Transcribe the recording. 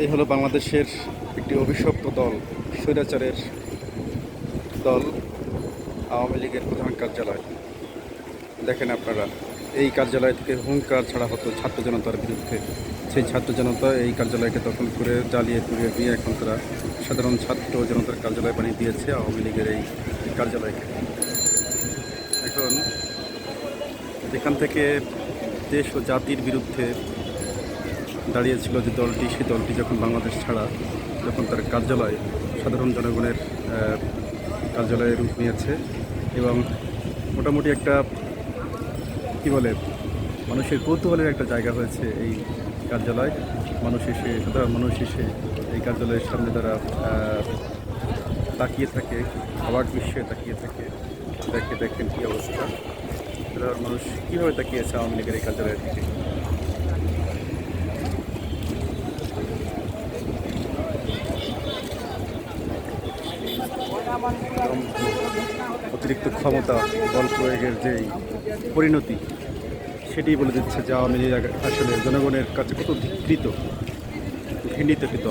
এই হলো বাংলাদেশের একটি অভিশপ্ত দল, স্বৈরাচারের দল, আওয়ামী লীগের প্রধান কার্যালয়। দেখেন আপনারা, এই কার্যালয় থেকে হুঙ্কার ছাড়া হতো ছাত্র জনতার বিরুদ্ধে। সেই ছাত্র জনতা এই কার্যালয়কে দখল করে জ্বালিয়ে পুড়িয়ে দিয়ে এখন তারা সাধারণ ছাত্র জনতার কার্যালয় বানিয়ে দিয়েছে আওয়ামী লীগের এই কার্যালয়কে। এখন যেখান থেকে দেশ ও জাতির বিরুদ্ধে দাঁড়িয়েছিল যে দলটি, সেই দলটি যখন বাংলাদেশ ছাড়া যখন তার কার্যালয়, সাধারণ জনগণের কার্যালয়ে রূপ নিয়েছে এবং মোটামুটি একটা, কি বলে, মানুষের কৌতূহলের একটা জায়গা হয়েছে এই কার্যালয়। মানুষ এসে, সাধারণ মানুষ এসে এই কার্যালয়ের সামনে তারা তাকিয়ে থাকে অবাক বিস্ময়ে তাকিয়ে থাকে, দেখে দেখেন কী অবস্থা। সাধারণ মানুষ কীভাবে তাকিয়েছে আওয়ামী লীগের এই কার্যালয়ের দিকে? অতিরিক্ত ক্ষমতা বল প্রয়োগের যেই পরিণতি, সেটি বলে দিচ্ছে যে আওয়ামী লীগ আসলে জনগণের কাছে কত ধিকৃত ঘৃণিত কৃত